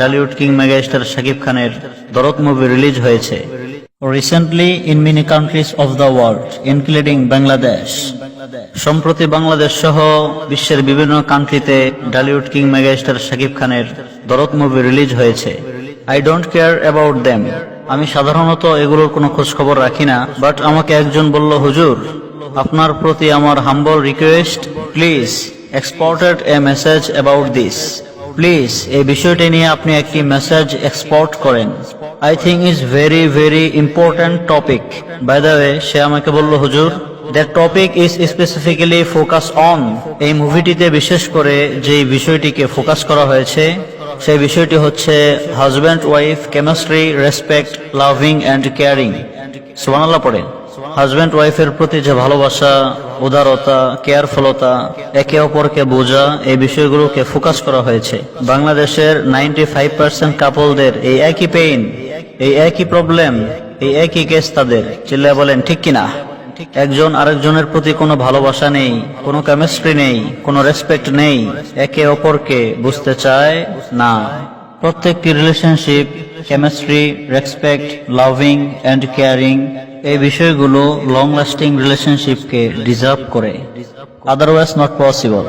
Dhallywood king megastar Shakib খানের Dorod movie release হয়েছে। Recently in many countries of the world including Bangladesh সম্প্রতি বাংলাদেশ সহ বিশ্বের বিভিন্ন কান্ট্রিতে ডালিউড কিং মেগাস্টার শাকিব খানের দরদ মুভি রিলিজ হয়েছে। I don't care about them আমি সাধারণত এগুলোর কোনো খোঁজ খবর রাখি না বাট আমাকে একজন বলল, হুজুর, আপনার প্রতি আমার humble request please exported a message about this please এই বিষয়টি নিয়ে আপনি একটি মেসেজ এক্সপোর্ট করেন। I think is very very important topic by the way say আমাকে বলল, হুজুর that topic is specifically focus on এই মুভিটিতে বিশেষ করে যে বিষয়টিকে ফোকাস করা হয়েছে, সেই বিষয়টি হচ্ছে husband wife chemistry respect loving and caring সুবহানাল্লাহ পড়েন হাজব্যান্ড ওয়াইফের প্রতি যে ভালোবাসা, উদারতা কেয়ারফুলতা একে অপরকে বোঝা, এই বিষয়গুলোকে ফোকাস করা হয়েছে। বাংলাদেশের নাইনটি ফাইভ পার্সেন্ট কাপলদের এই একই পেইন এই একই প্রবলেম এই একই কেস তাদের। চিল্লা বলেন, ঠিক কিনা? একজন আরেকজনের প্রতি কোনো ভালোবাসা নেই, কোনো কেমিস্ট্রি নেই, কোনো রেসপেক্ট নেই, একে অপরকে বুঝতে চায় না। প্রত্যেকটি relationship chemistry respect loving and caring এই বিষয়গুলো লং লাস্টিং রিলেশনশিপকে ডিজার্ভ করে আদারওয়াইজ নট পসিবল